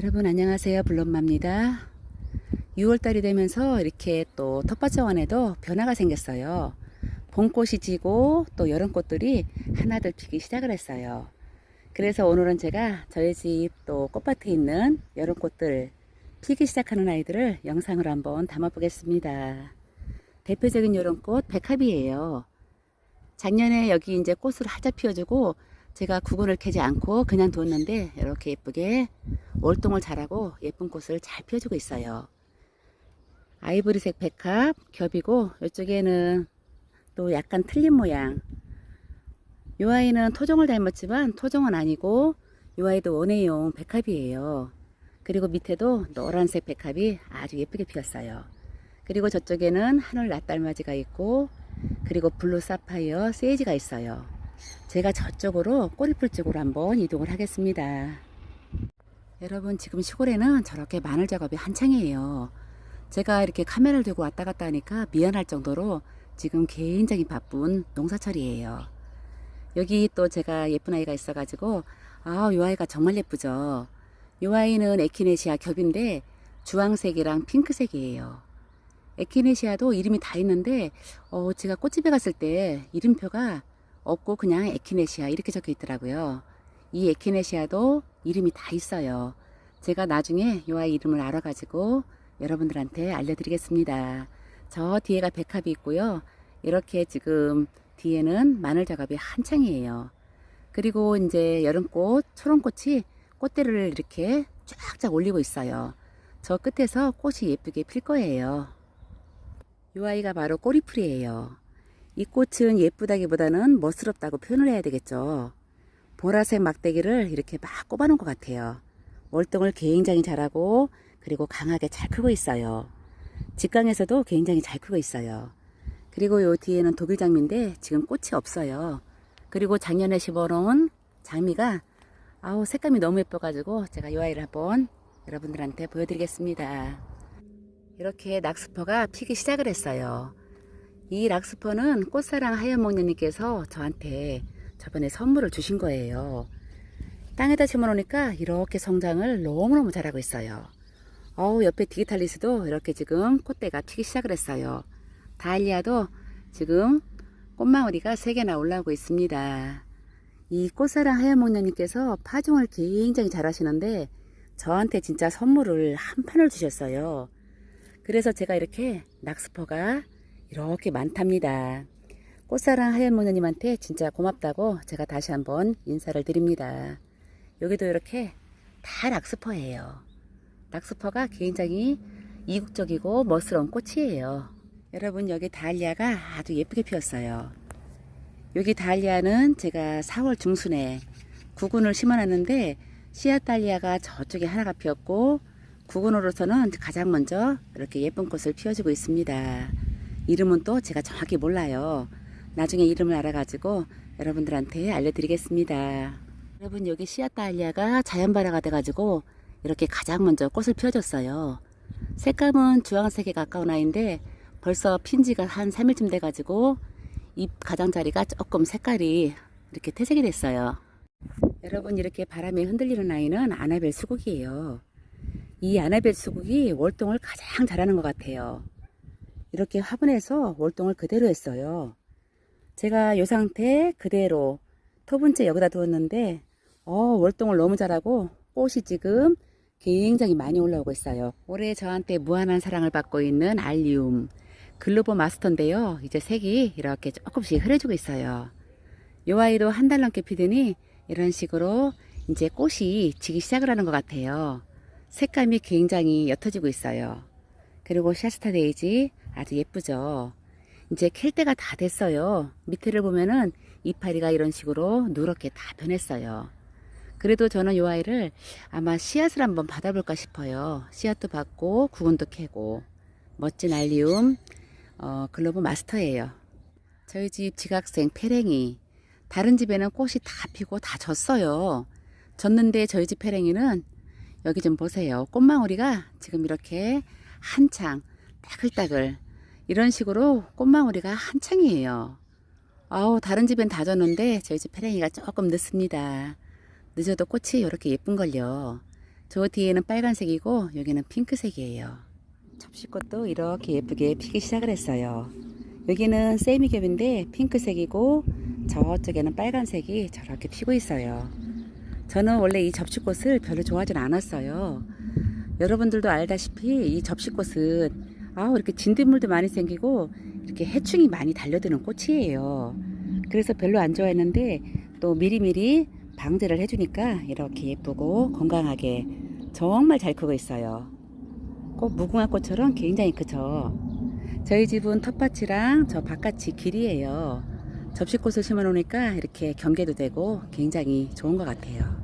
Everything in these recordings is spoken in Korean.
여러분 안녕하세요. 블럼마입니다. 6월달이 되면서 이렇게 또 텃밭정원에도 변화가 생겼어요. 봄꽃이 지고 또 여름꽃들이 하나둘 피기 시작을 했어요. 그래서 오늘은 제가 저희 집 또 꽃밭에 있는 여름꽃들 피기 시작하는 아이들을 영상으로 한번 담아 보겠습니다. 대표적인 여름꽃 백합이에요. 작년에 여기 이제 꽃을 활짝 피워주고 제가 구근을 캐지 않고 그냥 뒀는데 이렇게 예쁘게 월동을 잘하고 예쁜 꽃을 잘 피워주고 있어요. 아이보리색 백합 겹이고 이쪽에는 또 약간 틀린 모양. 이 아이는 토종을 닮았지만 토종은 아니고 이 아이도 원예용 백합이에요. 그리고 밑에도 노란색 백합이 아주 예쁘게 피었어요. 그리고 저쪽에는 하늘 낫달맞이가 있고 그리고 블루 사파이어 세이지가 있어요. 제가 저쪽으로 꼬리풀 쪽으로 한번 이동을 하겠습니다. 여러분 지금 시골에는 저렇게 마늘 작업이 한창이에요. 제가 이렇게 카메라를 들고 왔다 갔다 하니까 미안할 정도로 지금 굉장히 바쁜 농사철이에요. 여기 또 제가 예쁜 아이가 있어가지고 아 요 아이가 정말 예쁘죠. 요 아이는 에키네시아 겹인데 주황색이랑 핑크색이에요. 에키네시아도 이름이 다 있는데 어, 제가 꽃집에 갔을 때 이름표가 없고 그냥 에키네시아 이렇게 적혀 있더라고요. 이 에키네시아도 이름이 다 있어요. 제가 나중에 이 아이 이름을 알아가지고 여러분들한테 알려드리겠습니다. 저 뒤에가 백합이 있고요. 이렇게 지금 뒤에는 마늘 작업이 한창이에요. 그리고 이제 여름꽃, 초롱꽃이 꽃대를 이렇게 쫙쫙 올리고 있어요. 저 끝에서 꽃이 예쁘게 필 거예요. 이 아이가 바로 꼬리풀이에요. 이 꽃은 예쁘다기보다는 멋스럽다고 표현을 해야 되겠죠. 보라색 막대기를 이렇게 막 꼽아놓은 것 같아요. 월동을 굉장히 잘하고 그리고 강하게 잘 크고 있어요. 직강에서도 굉장히 잘 크고 있어요. 그리고 요 뒤에는 독일 장미인데 지금 꽃이 없어요. 그리고 작년에 심어놓은 장미가 아우 색감이 너무 예뻐가지고 제가 이 아이를 한번 여러분들한테 보여드리겠습니다. 이렇게 낙스퍼가 피기 시작을 했어요. 이 락스퍼는 꽃사랑 하얀목련님께서 저한테 저번에 선물을 주신 거예요. 땅에다 심어놓으니까 이렇게 성장을 너무너무 잘하고 있어요. 어우, 옆에 디기탈리스도 이렇게 지금 꽃대가 피기 시작을 했어요. 다일리아도 지금 꽃망울이가 3개나 올라오고 있습니다. 이 꽃사랑 하얀목련님께서 파종을 굉장히 잘 하시는데 저한테 진짜 선물을 한 판을 주셨어요. 그래서 제가 이렇게 낙스퍼가 이렇게 많답니다. 꽃사랑 하얀모녀님한테 진짜 고맙다고 제가 다시 한번 인사를 드립니다. 여기도 이렇게 다 락스퍼예요. 락스퍼가 굉장히 이국적이고 멋스러운 꽃이에요. 여러분 여기 다알리아가 아주 예쁘게 피었어요. 여기 다알리아는 제가 4월 중순에 구근을 심어놨는데 씨앗 달리아가 저쪽에 하나가 피었고 구근으로서는 가장 먼저 이렇게 예쁜 꽃을 피워주고 있습니다. 이름은 또 제가 정확히 몰라요. 나중에 이름을 알아가지고 여러분들한테 알려드리겠습니다. 여러분 여기 씨앗 다알리아가 자연발화가 돼가지고 이렇게 가장 먼저 꽃을 피워줬어요. 색감은 주황색에 가까운 아이인데 벌써 핀 지가 한 3일쯤 돼가지고 잎 가장자리가 조금 색깔이 이렇게 퇴색이 됐어요. 여러분 이렇게 바람에 흔들리는 아이는 아나벨 수국이에요. 이 아나벨 수국이 월동을 가장 잘하는 것 같아요. 이렇게 화분에서 월동을 그대로 했어요. 제가 이 상태 그대로 토분째 여기다 두었는데 어, 월동을 너무 잘하고 꽃이 지금 굉장히 많이 올라오고 있어요. 올해 저한테 무한한 사랑을 받고 있는 알리움 글로버 마스터인데요. 이제 색이 이렇게 조금씩 흐려지고 있어요. 이 아이도 한 달 넘게 피더니 이런 식으로 이제 꽃이 지기 시작을 하는 것 같아요. 색감이 굉장히 옅어지고 있어요. 그리고 샤스타 데이지 아주 예쁘죠. 이제 캘 때가 다 됐어요. 밑에를 보면은 이파리가 이런 식으로 누렇게 다 변했어요. 그래도 저는 이 아이를 아마 씨앗을 한번 받아볼까 싶어요. 씨앗도 받고 구근도 캐고 멋진 알리움 어, 글로브 마스터예요. 저희 집 지각생 페랭이 다른 집에는 꽃이 다 피고 다 졌어요. 졌는데 저희 집 페랭이는 여기 좀 보세요. 꽃망울이가 지금 이렇게 한창 따글따글 이런 식으로 꽃망울이가 한창이에요. 아우 다른 집엔 다 졌는데 저희 집 페랭이가 조금 늦습니다. 늦어도 꽃이 이렇게 예쁜걸요. 저 뒤에는 빨간색이고 여기는 핑크색이에요. 접시꽃도 이렇게 예쁘게 피기 시작을 했어요. 여기는 세미겹인데 핑크색이고 저쪽에는 빨간색이 저렇게 피고 있어요. 저는 원래 이 접시꽃을 별로 좋아하진 않았어요. 여러분들도 알다시피 이 접시꽃은 아 이렇게 진딧물도 많이 생기고 이렇게 해충이 많이 달려드는 꽃이에요. 그래서 별로 안 좋아했는데 또 미리미리 방제를 해주니까 이렇게 예쁘고 건강하게 정말 잘 크고 있어요. 꼭 무궁화 꽃처럼 굉장히 크죠. 저희 집은 텃밭이랑 저 바깥이 길이에요. 접시꽃을 심어 놓으니까 이렇게 경계도 되고 굉장히 좋은 것 같아요.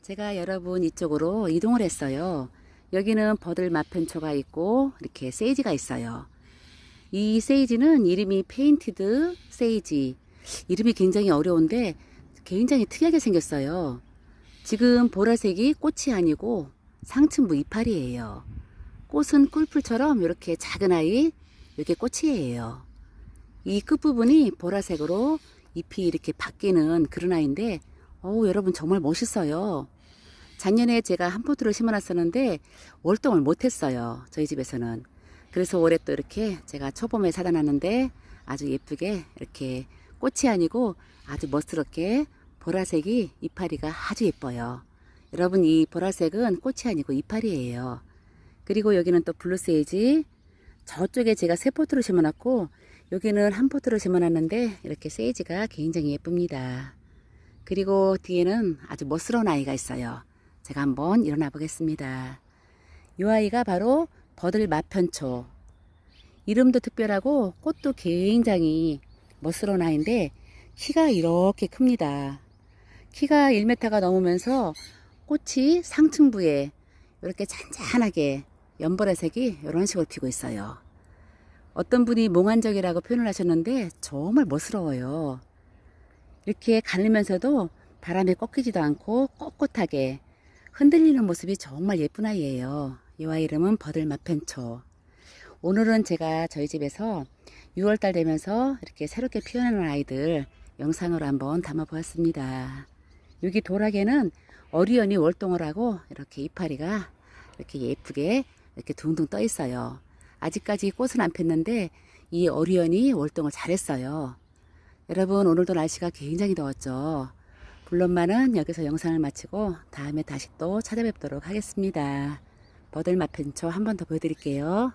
제가 여러분 이쪽으로 이동을 했어요. 여기는 버들 마편초가 있고 이렇게 세이지가 있어요. 이 세이지는 이름이 페인티드 세이지. 이름이 굉장히 어려운데 굉장히 특이하게 생겼어요. 지금 보라색이 꽃이 아니고 상층부 이파리예요. 꽃은 꿀풀처럼 이렇게 작은 아이, 이게 꽃이에요. 이 끝부분이 보라색으로 잎이 이렇게 바뀌는 그런 아이인데, 어우, 여러분 정말 멋있어요. 작년에 제가 한 포트를 심어놨었는데, 월동을 못했어요. 저희 집에서는. 그래서 올해 또 이렇게 제가 초봄에 사다 놨는데, 아주 예쁘게 이렇게 꽃이 아니고 아주 멋스럽게 보라색이 이파리가 아주 예뻐요. 여러분 이 보라색은 꽃이 아니고 이파리예요. 그리고 여기는 또 블루세이지. 저쪽에 제가 세 포트를 심어놨고 여기는 한 포트를 심어놨는데 이렇게 세이지가 굉장히 예쁩니다. 그리고 뒤에는 아주 멋스러운 아이가 있어요. 제가 한번 일어나 보겠습니다. 이 아이가 바로 버들 마편초. 이름도 특별하고 꽃도 굉장히 멋스러운 아이인데 키가 이렇게 큽니다. 키가 1m가 넘으면서 꽃이 상층부에 이렇게 잔잔하게 연보라 색이 이런 식으로 피고 있어요. 어떤 분이 몽환적이라고 표현을 하셨는데 정말 멋스러워요. 이렇게 가르면서도 바람에 꺾이지도 않고 꼿꼿하게 흔들리는 모습이 정말 예쁜 아이예요. 이 아이 이름은 버들 마펜초. 오늘은 제가 저희 집에서 6월달 되면서 이렇게 새롭게 피어나는 아이들 영상으로 한번 담아 보았습니다. 여기 도락에는 어리언이 월동을 하고 이렇게 이파리가 이렇게 예쁘게 이렇게 둥둥 떠 있어요. 아직까지 꽃은 안 폈는데 이 어리언이 월동을 잘했어요. 여러분 오늘도 날씨가 굉장히 더웠죠. 불론만은 여기서 영상을 마치고 다음에 다시 또 찾아뵙도록 하겠습니다. 버들마펜초 한 번 더 보여드릴게요.